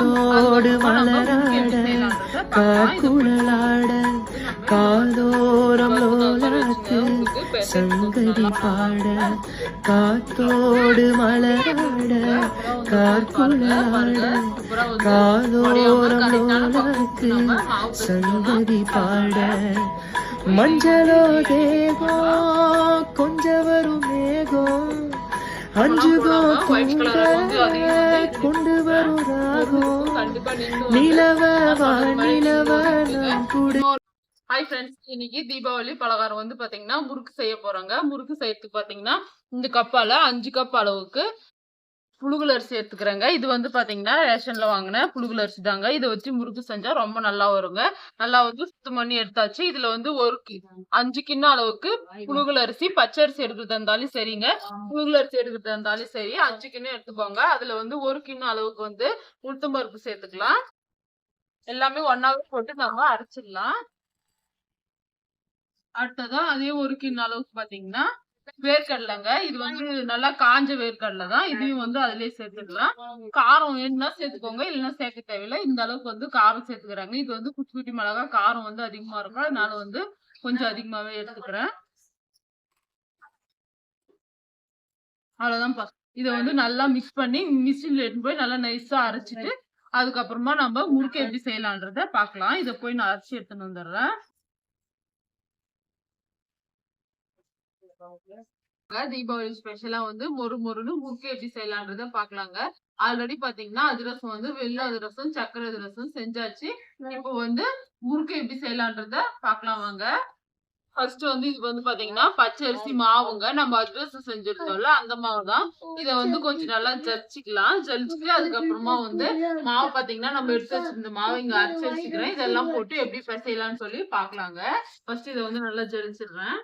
காத்தோடு மலராட காக்குழலாட காதோரம் லோலாத்து சங்கதி பாட காத்தோடு மலராட காக்குழலாட காதோரம் லோலாத்து சங்கதி பாட. மஞ்சளோ தேகம் அஞ்சுகோ கொண்டு வரும் ராகம் நிலவ ஹாய் ஃப்ரெண்ட்ஸ் இன்னைக்கு தீபாவளி பலகாரம் வந்து பாத்தீங்கன்னா முறுக்கு செய்ய போறாங்க. முறுக்கு செய்யறதுக்கு பாத்தீங்கன்னா இந்த கப்பால அஞ்சு கப் அளவுக்கு புழுகல் அரிசி எடுத்துக்கிறேங்க. இது வந்து பார்த்தீங்கன்னா ரேஷனில் வாங்கின புழுகல் அரிசி தாங்க. இதை வச்சு முறுக்கு செஞ்சால் ரொம்ப நல்லா வருங்க. நல்லா வந்து சுத்தம் பண்ணி எடுத்தாச்சு. இதுல வந்து ஒரு கி- அஞ்சு கிண்ணம் அளவுக்கு புழுகல் அரிசி பச்சை அரிசி எடுக்கிறதா இருந்தாலும் சரிங்க. புழுகல் அரிசி எடுக்கிறதா இருந்தாலும் சரி அஞ்சு கிண்ணம் எடுத்துக்கோங்க. அதுல வந்து ஒரு கிண்ணம் அளவுக்கு வந்து உளுத்தம் பருப்பு சேர்த்துக்கலாம். எல்லாமே ஒன்னாவே போட்டு நம்ம அரைச்சிடலாம். அடுத்ததான் அதே ஒரு கிண்ண அளவுக்கு பார்த்தீங்கன்னா வேர்க்கடலைங்க. இது வந்து நல்லா காஞ்ச வேர்க்கடலை தான். இதையும் வந்து அதுலயே சேர்த்துக்கலாம். காரம் வேணும்னா சேர்த்துக்கோங்க. இல்லைன்னா சேர்க்க தேவையில்லை. இந்த அளவுக்கு வந்து காரம் சேர்த்துக்கிறாங்க. இது வந்து குட்டி குட்டி மிளகா காரம் வந்து அதிகமா இருக்கும். அதனால வந்து கொஞ்சம் அதிகமாவே எடுத்துக்கிறேன். அவ்வளவுதான் இதை வந்து நல்லா மிக்ஸ் பண்ணி மிஷின்ல எடுத்து போய் நல்லா நைஸா அரைச்சிட்டு அதுக்கப்புறமா நம்ம முறுக்கு எப்படி செய்யலான்றத பார்க்கலாம். இதை போய் நான் அரைச்சி எடுத்துன்னு வந்துடுறேன். தீபாவளி ஸ்பெஷலா வந்து மொறு மொறுன்னு முறுக்கு எப்படி செய்யலான்றத பாக்கலாங்க ஆல்ரெடி பாத்தீங்கன்னா அதிரசம் வந்து வெள்ள அதிரசம் சக்கரை அதிரசம் செஞ்சாச்சு. இப்போ வந்து முறுக்கு எப்படி செய்யலான்றத பார்க்கலாம் வாங்க. ஃபர்ஸ்ட் வந்து இது வந்து பாத்தீங்கன்னா பச்சை அரிசி மாவுங்க. நம்ம அதிரசம் செஞ்சிருந்தோம்ல அந்த மாவு தான். இத வந்து கொஞ்சம் நல்லா ஜலிச்சுக்கலாம் ஜலிச்சுட்டு அதுக்கப்புறமா வந்து மாவு பாத்தீங்கன்னா நம்ம எடுத்து வச்சிருந்த மாவு இங்க அரைச்சு வச்சுக்கிறேன். இதெல்லாம் போட்டு எப்படி செய்யலாம்னு சொல்லி பாக்கலாங்க ஃபர்ஸ்ட் இதை வந்து நல்லா ஜலிச்சிடுறேன்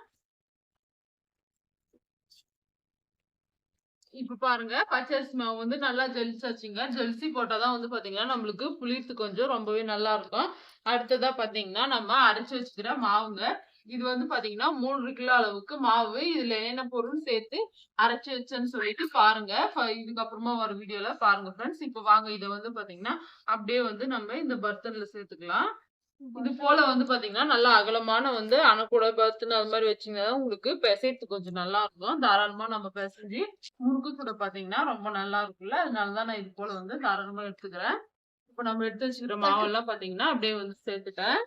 இப்ப பாருங்க பச்சரிசி மாவு வந்து நல்லா ஜலிச்சாச்சுங்க. ஜலிசி போட்டாதான் வந்து பாத்தீங்கன்னா நம்மளுக்கு புளித்து கொஞ்சம் ரொம்பவே நல்லா இருக்கும். அடுத்ததா பாத்தீங்கன்னா நம்ம அரைச்சு வச்சுக்கிற மாவுங்க. இது வந்து பாத்தீங்கன்னா மூன்று கிலோ அளவுக்கு மாவு. இதுல என்ன பொருள் சேர்த்து அரைச்சு வச்சேன்னு சொல்லிட்டு பாருங்க. இதுக்கப்புறமா வர வீடியோல பாருங்க ஃப்ரெண்ட்ஸ் இப்ப வாங்க இதை வந்து பாத்தீங்கன்னா அப்படியே வந்து நம்ம இந்த பர்த்தன்ல சேர்த்துக்கலாம். இது போல வந்து பாத்தீங்கன்னா நல்லா அகலமான வந்து அணக்கூட பத்துன்னு அது மாதிரி வச்சீங்கன்னா உங்களுக்கு பிசைறதுக்கு கொஞ்சம் நல்லா இருக்கும். தாராளமா நம்ம பிசைஞ்சு முறுக்கு கூட பாத்தீங்கன்னா ரொம்ப நல்லா இருக்கும்ல. அதனாலதான் நான் இது போல வந்து தாராளமா எடுத்துக்கிறேன். இப்ப நம்ம எடுத்து வச்சுக்கிற மாவெல்லாம் பாத்தீங்கன்னா அப்படியே வந்து சேர்த்துட்டேன்.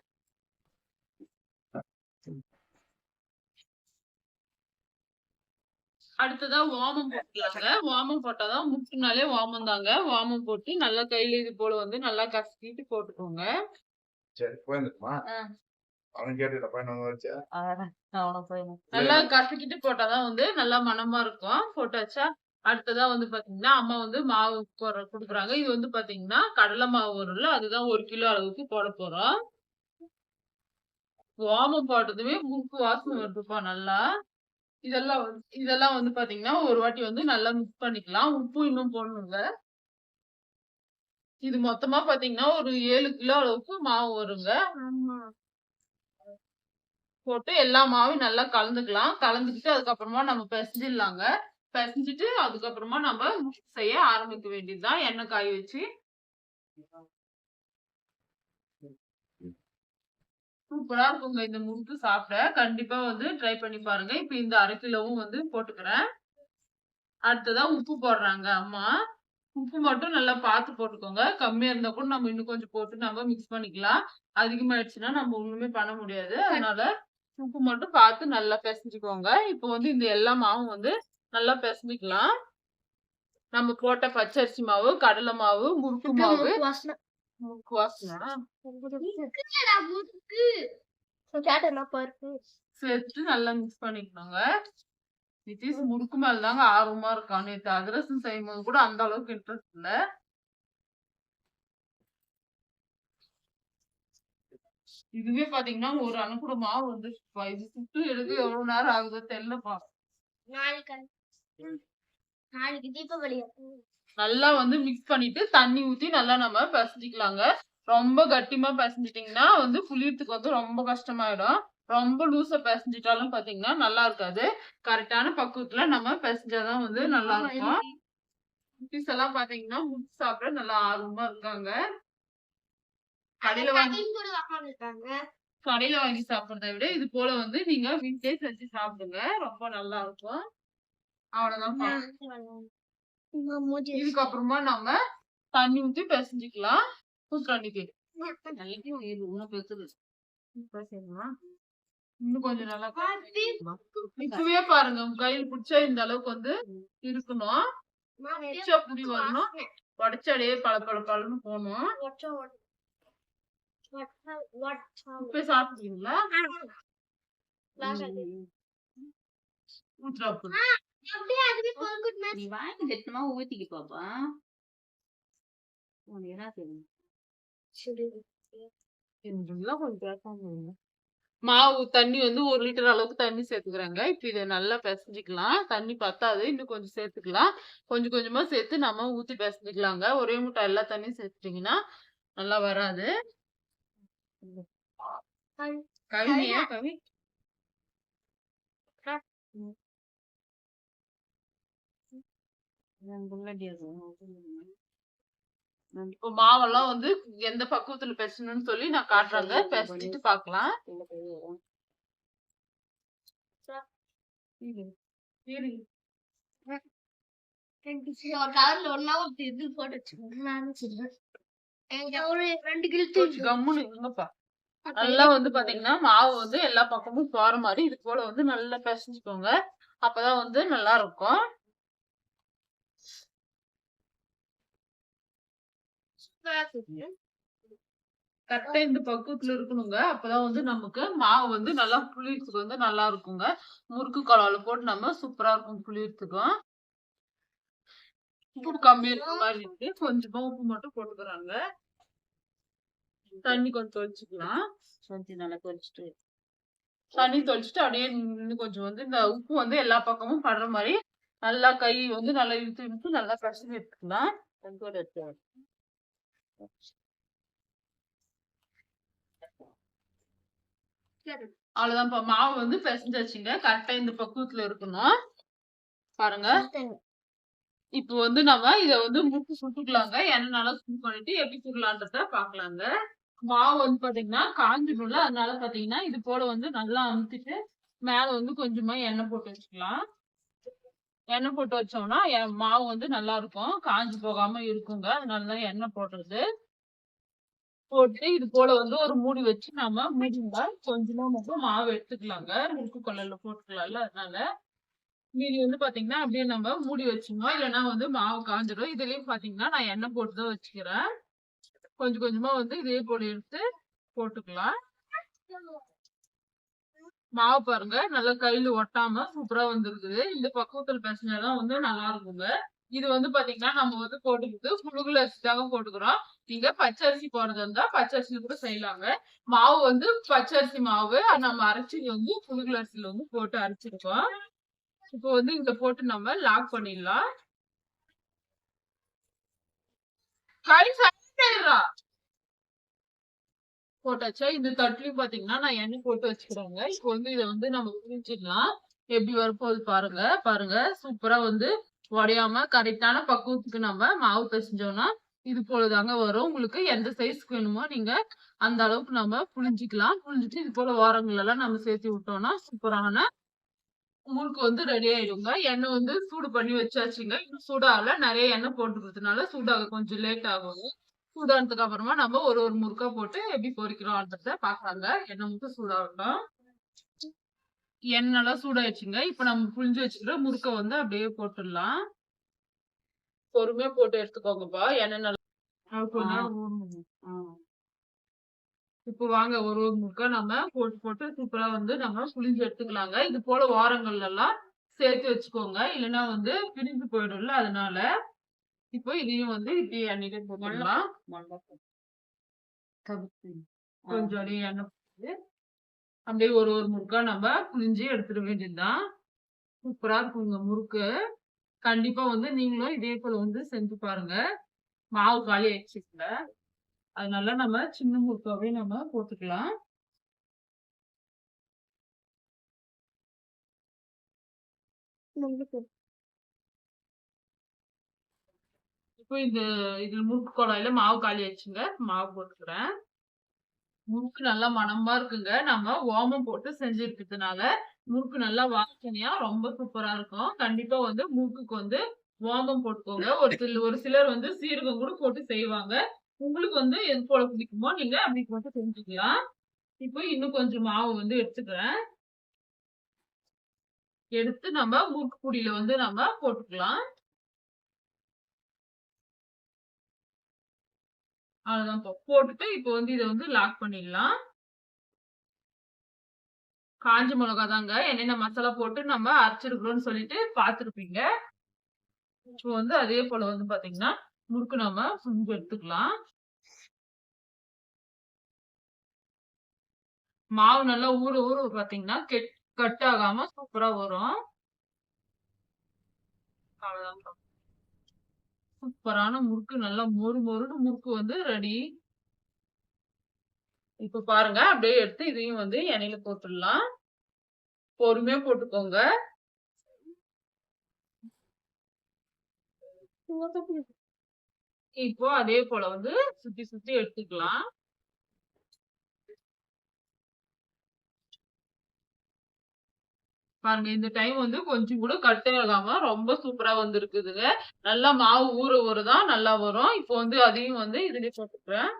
அடுத்ததா வாமம் போட்டுக்கலாங்க. வாமம் போட்டாதான் முட்டுனாலே வாமம் தாங்க. வாமம் போட்டு நல்லா கையில இது போல வந்து நல்லா கசக்கிட்டு போட்டுக்கோங்க. சரி போயிருந்துக்குமா ஆ. அவன் கேட்டு பையன் வச்சா நல்லா கசக்கிட்டு போட்டாதான் வந்து நல்லா மணமா இருக்கும். போட்டாச்சா அடுத்ததா வந்து பாத்தீங்கன்னா அம்மா வந்து மாவு குடுக்குறாங்க. இது வந்து பாத்தீங்கன்னா கடலை மாவு வரும்ல அதுதான் ஒரு கிலோ அளவுக்கு போட போறோம். ஓமம் போட்டதுமே முறுக்கு வாசனை வருதுப்பா நல்லா. இதெல்லாம் இதெல்லாம் வந்து பாத்தீங்கன்னா ஒரு வாட்டி வந்து நல்லா மிக்ஸ் பண்ணிக்கலாம். உப்பு இன்னும் போடணுங்க இது மொத்தமா பாத்தீங்கன்னா ஒரு ஏழு கிலோ அளவுக்கு மாவு வருங்க. போட்டு எல்லா மாவையும் நல்லா கலந்துக்கலாம். கலந்துக்கிட்டு அதுக்கப்புறமா நம்ம பிசைஞ்சிடலாங்க. பிசைஞ்சிட்டு அதுக்கப்புறமா நம்ம செய்ய ஆரம்பிக்க வேண்டியதுதான். எண்ணெய் காய வச்சு. சூப்பரா இருக்குங்க இந்த முறுக்கு சாப்பிட. கண்டிப்பா வந்து ட்ரை பண்ணி பாருங்க. இப்ப இந்த அரை கிலோவும் வந்து போட்டுக்கிறேன். அடுத்ததா உப்பு போடுறாங்க அம்மா. உப்பு மட்டும் நல்லா பார்த்து போட்டுக்கோங்க. கம்மியா இருந்தா கூட நம்ம இன்னும் கொஞ்சம் போட்டு நம்ம மிக்ஸ் பண்ணிக்கலாம். அதிகமாயிடுச்சுன்னா நம்ம ஒண்ணுமே பண்ண முடியாது. அதனால உப்பு மட்டும் பார்த்து நல்லா பிசைஞ்சுக்கோங்க. இப்போ வந்து இந்த எல்லா மாவும் வந்து நல்லா பிசைஞ்சிக்கலாம். நம்ம போட்ட பச்சரிசி மாவு கடலை மாவு முறுக்கு மாவு. முறுக்கு வாசனை. சேர்த்து நல்லா மிக்ஸ் பண்ணிக்கணுங்க. நிதிஷ் முறுக்கு மேல தாங்க ஆர்வமா இருக்கான். நேத்து அதிரசம் செய்யும் போது கூட அந்த அளவுக்கு இன்ட்ரெஸ்ட் இல்ல. இதுவே பாத்தீங்கன்னா ஒரு அணுக்குட மாவு வந்து இது சுட்டு எடுக்க எவ்வளவு நேரம் ஆகுதோ தெரியலப்பா நாளைக்கு தீபாவளி நல்லா வந்து மிக்ஸ் பண்ணிட்டு தண்ணி ஊத்தி நல்லா நம்ம பிசைஞ்சிக்கலாங்க. ரொம்ப கட்டிமா பிசைஞ்சிட்டிங்கன்னா வந்து புளியறதுக்கு வந்து ரொம்ப கஷ்டமாயிடும். ரொம்ப லூசா பிசைஞ்சிட்டாலும் பாத்தீங்கன்னா நல்லா இருக்காது. கரெக்டான பக்குவத்துல நம்ம பிசைஞ்சாதான் வந்து நல்லா இருக்கும். குட்டீஸ் எல்லாம் பாத்தீங்கன்னா முட்டை சாப்பிட நல்லா ஆர்வமா இருக்காங்க. கடையில வாங்கி கடையில வாங்கி சாப்பிடுறத விட இது போல வந்து நீங்க வீட்லயே செஞ்சு சாப்பிடுங்க. ரொம்ப நல்லா இருக்கும். அவ்வளவுதான் இதுக்கப்புறமா நம்ம தண்ணி ஊத்தி பிசைஞ்சுக்கலாம். ஊத்துறாண்டி பேர் இன்னும் கொஞ்சம் நல்லா இப்பவே பாருங்க உங்க கையில பிடிச்சா இந்த அளவுக்கு வந்து இருக்கணும். பிடிச்சா புடி வரணும். உடச்சடியே பல பல பழன்னு போகணும். இப்ப நீ வாங்கி சத்தமா ஊத்திக்க பாப்பா. உனக்கு என்ன தெரியும் கொஞ்சம் பேசாம. மாவு தண்ணி வந்து ஒரு லிட்டர் அளவுக்கு தண்ணி சேர்த்துக்கிறாங்க. இப்ப இதை நல்லா பிசைஞ்சுக்கலாம். தண்ணி பத்தாது இன்னும் கொஞ்சம் சேர்த்துக்கலாம். கொஞ்சம் கொஞ்சமா சேர்த்து நம்ம ஊத்தி பிசைஞ்சுக்கலாங்க. ஒரே முட்டை எல்லா தண்ணியும் சேர்த்துட்டீங்கன்னா நல்லா வராது. கவினியா கவி. இப்போ மாவெல்லாம் வந்து எந்த பக்குவத்துல பிசையணும்னு சொல்லி நான் காட்டுறாங்க கம்முன்னு இருங்கப்பா. நல்லா வந்து பாத்தீங்கன்னா மாவு வந்து எல்லா பக்கமும் போற மாதிரி இது போல வந்து நல்லா பிசைஞ்சுக்கோங்க. அப்பதான் வந்து நல்லா இருக்கும். கரெக்டா இந்த பக்குவத்துல இருக்கணுங்க. அப்பதான் வந்து நமக்கு மாவு வந்து நல்லா புளியறதுக்கு வந்து நல்லா இருக்குங்க. முறுக்கு குழால போட்டு நம்ம சூப்பரா இருக்கும் புளியறதுக்கும் உப்பு கம்மியா இருக்க மாதிரி இருக்கு. கொஞ்சமா உப்பு மட்டும் போட்டுக்கிறாங்க தண்ணி கொஞ்சம் தொளிச்சுக்கலாம். கொஞ்சம் நல்லா கொதிச்சுட்டு தண்ணி தொளிச்சுட்டு அப்படியே இன்னும் கொஞ்சம் வந்து இந்த உப்பு வந்து எல்லா பக்கமும் படுற மாதிரி நல்லா கை வந்து நல்லா இழுத்து இழுத்து நல்லா பிசைஞ்சு எடுத்துக்கலாம். கொஞ்சோட எடுத்து அவ்வளவுதான்ப்பா மாவு வந்து பிசைஞ்சாச்சுங்க. கரெக்டா இந்த பக்குவத்துல இருக்கணும். பாருங்க. இப்போ வந்து நம்ம இத வந்து முட்டு சுட்டுக்கலாங்க. எண்ணெய் நல்லா சூடு பண்ணிட்டு எப்படி சுடலான்றத பாக்கலாங்க மாவு வந்து பாத்தீங்கன்னா காஞ்சிடும்ல. அதனால பாத்தீங்கன்னா இது போல வந்து நல்லா அமுத்திட்டு மேல வந்து கொஞ்சமா எண்ணெய் போட்டு வச்சுக்கலாம். எண்ணெய் போட்டு வச்சோம்னா என் மாவு வந்து நல்லா இருக்கும் காஞ்சு போகாம இருக்குங்க. அதனாலதான் எண்ணெய் போடுறது. போட்டு இது போல வந்து ஒரு மூடி வச்சு நாம மூடிங்க கொஞ்சமா மட்டும் மாவு எடுத்துக்கலாங்க. முறுக்கு கொள்ளல போட்டுக்கலாம்ல அதனால. மீதி வந்து பாத்தீங்கன்னா அப்படியே நம்ம மூடி வச்சுக்கணும். இல்லைன்னா வந்து மாவு காஞ்சிடும். இதுலயும் பாத்தீங்கன்னா நான் எண்ணெய் போட்டு தான் வச்சுக்கிறேன். கொஞ்சம் கொஞ்சமா வந்து இதே போல எடுத்து போட்டுக்கலாம். மாவு பாருங்க. நல்லா கையில ஒட்டாம சூப்பரா வந்திருக்குது. இந்த பக்குவத்துல பிசைஞ்சாதான் வந்து நல்லா இருக்குங்க. இது வந்து பாத்தீங்கன்னா நம்ம வந்து போட்டுக்கிட்டு புழுகுல அரிசிக்காக போட்டுக்கிறோம். நீங்க பச்சரிசி போடுறதா இருந்தா பச்சரிசி கூட செய்யலாங்க. மாவு வந்து பச்சரிசி மாவு. நம்ம அரைச்சி வந்து புழுகுல அரிசியில வந்து போட்டு அரைச்சிருக்கோம். இப்போ வந்து இங்க போட்டு நம்ம லாக் பண்ணிடலாம். கை சாப்பிடுறா போட்டாச்சா? இந்த தட்டுலயும் பாத்தீங்கன்னா நான் எண்ணெய் போட்டு வச்சுக்கிறேங்க. இப்போ வந்து இதை வந்து நம்ம உறிஞ்சிடலாம். எப்படி வரப்போகுது பாருங்க. பாருங்க. சூப்பரா வந்து உடையாம கரெக்டான பக்குவத்துக்கு நம்ம மாவு பிசைஞ்சோம்னா இது போலதாங்க வரும். உங்களுக்கு எந்த சைஸ்க்கு வேணுமோ நீங்க அந்த அளவுக்கு நம்ம புளிஞ்சிக்கலாம் புளிஞ்சிட்டு இது போல ஓரங்கள் எல்லாம் நம்ம சேர்த்து விட்டோம்னா சூப்பரான முறுக்கு வந்து ரெடி ஆயிடுங்க. எண்ணெய் வந்து சூடு பண்ணி வச்சாச்சுங்க. இன்னும் சூடாகல. நிறைய எண்ணெய் போட்டுக்கிறதுனால சூடாக கொஞ்சம் லேட் ஆகும். சூடானதுக்கு அப்புறமா நம்ம ஒரு ஒரு முறுக்கா போட்டு எப்படி பொரிக்கிறோம்ன்றத பாக்குறாங்க எண்ணெய் மட்டும் சூடாகட்டும். எண்ணெய் நல்லா சூடாயிடுச்சுங்க. இப்ப நம்ம புளிஞ்சு வச்சுக்கிற முறுக்க வந்து அப்படியே போட்டுடலாம். பொறுமையா போட்டு எடுத்துக்கோங்கப்பா. எண்ணெய் நல்லா. இப்போ வாங்க ஒரு ஒரு முறுக்கா நம்ம போட்டு போட்டு சூப்பரா வந்து நம்ம புளிஞ்சு எடுத்துக்கலாங்க. இது போல ஓரங்கள்ல எல்லாம் சேர்த்து வச்சுக்கோங்க. இல்லைன்னா வந்து பிரிஞ்சு போயிடும்ல அதனால இப்போ இதையும் வந்து இப்படி எண்ணெயில போட்டுடலாம். கொஞ்சம் அப்படியே எண்ணெய் போட்டு அப்படியே ஒரு ஒரு முறுக்கா நம்ம புளிஞ்சு எடுத்துட வேண்டியதுதான். சூப்பரா இருக்குங்க முறுக்கு. கண்டிப்பா வந்து நீங்களும் இதே போல வந்து செஞ்சு பாருங்க. மாவு காலி ஆயிடுச்சுல அதனால நம்ம சின்ன முறுக்காவே நம்ம போட்டுக்கலாம். இப்போ இந்த இதில் முறுக்கு குழாயில மாவு காலி ஆச்சுங்க மாவு போட்டுக்கிறேன். முறுக்கு நல்லா மணமா இருக்குங்க. நம்ம ஓமம் போட்டு செஞ்சிருக்கிறதுனால முறுக்கு நல்லா வாசனையா ரொம்ப சூப்பரா இருக்கும். கண்டிப்பா வந்து முறுக்குக்கு வந்து ஓமம் போட்டுக்கோங்க. ஒரு சில ஒரு சிலர் வந்து சீரகம் கூட போட்டு செய்வாங்க. உங்களுக்கு வந்து எது போல பிடிக்குமோ நீங்க அப்படி போட்டு செஞ்சுக்கலாம். இப்போ இன்னும் கொஞ்சம் மாவு வந்து எடுத்துக்கிறேன். எடுத்து நம்ம முறுக்கு பொடியில வந்து நம்ம போட்டுக்கலாம். அவ்வளவுதான். இப்போ போட்டுட்டு இப்போ வந்து இதை வந்து லாக் பண்ணிடலாம். காஞ்ச மிளகா தாங்க என்னென்ன மசாலா போட்டு நம்ம அரைச்சிருக்கிறோம்னு சொல்லிட்டு பார்த்துருப்பீங்க. இப்போ வந்து அதே போல வந்து பாத்தீங்கன்னா முறுக்கு நம்ம செஞ்சு எடுத்துக்கலாம். மாவு நல்லா ஊற ஊற பாத்தீங்கன்னா கெட் கட் ஆகாம சூப்பரா வரும். அவ்வளவுதான். சூப்பரான முறுக்கு நல்லா மொறு மொறுன்னு முறுக்கு வந்து ரெடி இப்ப பாருங்க அப்படியே எடுத்து இதையும் வந்து எண்ணெயில போட்டுடலாம். பொறுமையா போட்டுக்கோங்க. இப்போ அதே போல வந்து சுத்தி சுத்தி எடுத்துக்கலாம். பாருங்க இந்த டைம் வந்து கொஞ்சம் கூட கட்டை ஆகாம ரொம்ப சூப்பரா வந்திருக்குதுங்க. நல்லா மாவு ஊற ஊறதான் நல்லா வரும். இப்போ வந்து அதையும் வந்து இதுலயே போட்டுக்கிறேன்.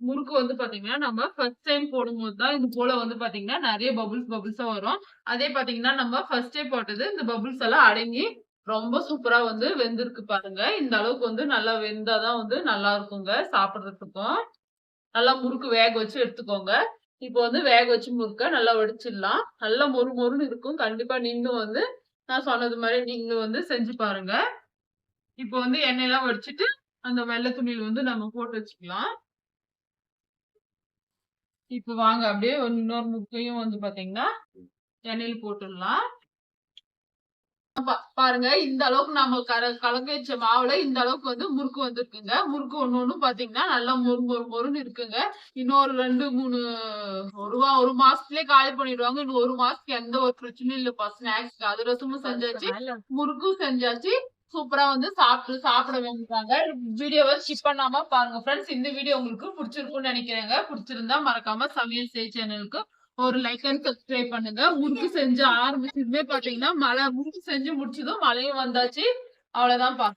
முறுக்கு வந்து பாத்தீங்கன்னா நம்ம ஃபர்ஸ்ட் டைம் போடும்போது தான் இது போல வந்து பாத்தீங்கன்னா நிறைய பபுள்ஸ் பபுள்ஸா வரும். அதே பாத்தீங்கன்னா நம்ம ஃபர்ஸ்ட் டைம் போட்டது இந்த பபுள்ஸ் எல்லாம் அடங்கி ரொம்ப சூப்பரா வந்து வெந்திருக்கு பாருங்க. இந்த அளவுக்கு வந்து நல்லா வெந்தாதான் வந்து நல்லா இருக்குங்க சாப்பிட்றதுக்கும். நல்லா முறுக்கு வேக வச்சு எடுத்துக்கோங்க. இப்போ வந்து வேக வச்சு முறுக்க நல்லா வடிச்சிடலாம். நல்லா மொறு மொறுன்னு இருக்கும். கண்டிப்பா நீங்களும் வந்து நான் சொன்னது மாதிரி நீங்களும் வந்து செஞ்சு பாருங்க. இப்போ வந்து எண்ணெயெல்லாம் வடிச்சிட்டு அந்த வெள்ளை துணியில் வந்து நம்ம போட்டு வச்சுக்கலாம். இப்போ வாங்க அப்படியே ஒரு இன்னொரு முட்டையும் வந்து பாத்தீங்கன்னா எண்ணெயில் போட்டுடலாம். பாருங்க இந்த அளவுக்கு நம்ம கர கலங்க வச்ச மாவுல இந்த அளவுக்கு வந்து முறுக்கு வந்திருக்குங்க. முறுக்கு ஒண்ணு ஒண்ணு பாத்தீங்கன்னா நல்லா மொறு மொறு மொறுன்னு இருக்குங்க. இன்னொரு ரெண்டு மூணு ஒரு வா ஒரு மாசத்துலயே காலி பண்ணிடுவாங்க. இன்னும் ஒரு மாசத்துக்கு எந்த ஒரு பிரச்சனையும் இல்லப்பா ஸ்நாக்ஸ்க்கு அதிரசமும் செஞ்சாச்சு. முறுக்கும் செஞ்சாச்சு. சூப்பரா வந்து சாப்பிட்டு சாப்பிட வேண்டியதாங்க வீடியோவை ஸ்கிப் பண்ணாம பாருங்க ஃப்ரெண்ட்ஸ் இந்த வீடியோ உங்களுக்கு பிடிச்சிருக்கும்னு நினைக்கிறேங்க. பிடிச்சிருந்தா மறக்காம சமையல் செய் சேனலுக்கு ஒரு லைக் அண்ட் சப்ஸ்கிரைப் பண்ணுங்க. முறுக்கு செஞ்சு ஆரம்பிச்சதுமே பாத்தீங்கன்னா மழை முறுக்கு செஞ்சு முடிச்சதும் மழையும் வந்தாச்சு. அவ்வளவுதான்ப்பா